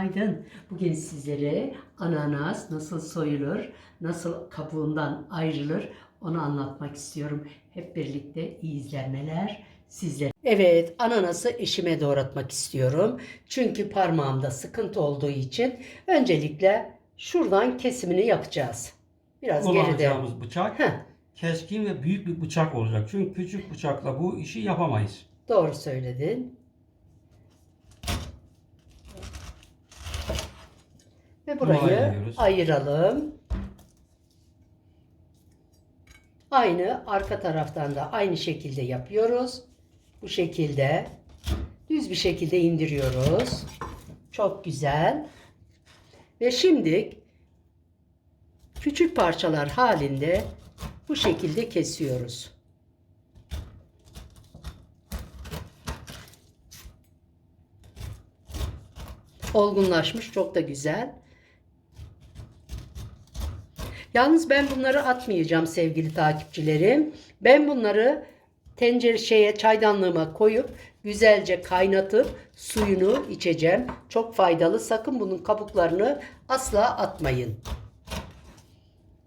Günaydın. Bugün sizlere ananas nasıl soyulur, nasıl kabuğundan ayrılır onu anlatmak istiyorum. Hep birlikte iyi izlenmeler sizlere. Evet, ananası eşime doğratmak istiyorum. Çünkü parmağımda sıkıntı olduğu için öncelikle şuradan kesimini yapacağız. Biraz geride. Kullanacağımız bıçak Heh, keskin ve büyük bir bıçak olacak. Çünkü küçük bıçakla bu işi yapamayız. doğru söyledin. Ve burayı ayırıyoruz. ayıralım. Aynı arka taraftan da aynı şekilde yapıyoruz. Bu şekilde düz bir şekilde indiriyoruz. Çok güzel. Ve şimdi küçük parçalar halinde bu şekilde kesiyoruz. Olgunlaşmış, çok da güzel. Yalnız ben bunları atmayacağım sevgili takipçilerim. Ben bunları tencere şeye çaydanlığıma koyup güzelce kaynatıp suyunu içeceğim. Çok faydalı. Sakın bunun kabuklarını asla atmayın.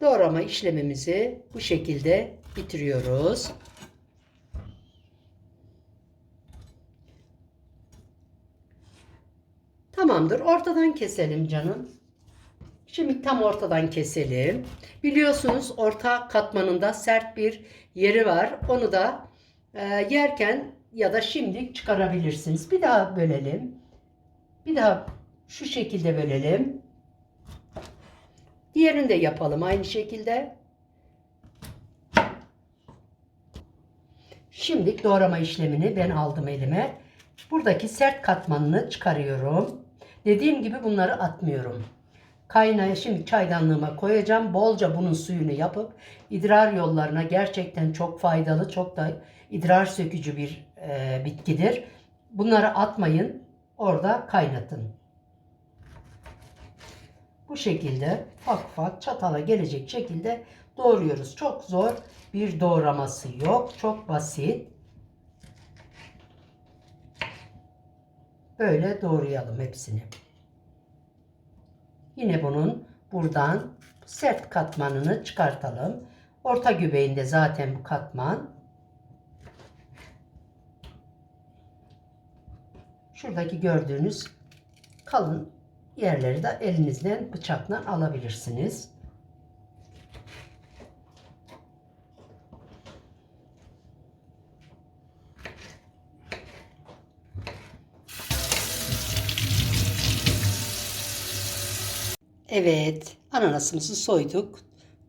Doğrama işlemimizi bu şekilde bitiriyoruz. Tamamdır. Ortadan keselim canım. Şimdi tam ortadan keselim. Biliyorsunuz orta katmanında sert bir yeri var. Onu da e, yerken ya da şimdi çıkarabilirsiniz. Bir daha bölelim. Bir daha şu şekilde bölelim. Diğerini de yapalım aynı şekilde. Şimdi doğrama işlemini ben aldım elime. Buradaki sert katmanını çıkarıyorum. Dediğim gibi bunları atmıyorum. Kaynaya şimdi çaydanlığıma koyacağım. Bolca bunun suyunu yapıp idrar yollarına gerçekten çok faydalı, çok da idrar sökücü bir e, bitkidir. Bunları atmayın. Orada kaynatın. Bu şekilde ufak ufak çatala gelecek şekilde doğruyoruz. Çok zor bir doğraması yok. Çok basit. Böyle doğrayalım hepsini. Yine bunun buradan sert katmanını çıkartalım. Orta göbeğinde zaten bu katman. Şuradaki gördüğünüz kalın yerleri de elinizden bıçakla alabilirsiniz. Evet, ananasımızı soyduk,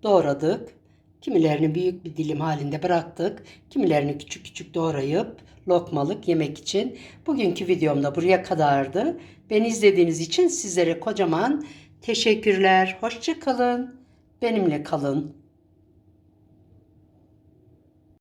doğradık. Kimilerini büyük bir dilim halinde bıraktık. Kimilerini küçük küçük doğrayıp lokmalık yemek için. Bugünkü videom da buraya kadardı. Beni izlediğiniz için sizlere kocaman teşekkürler. Hoşça kalın. Benimle kalın.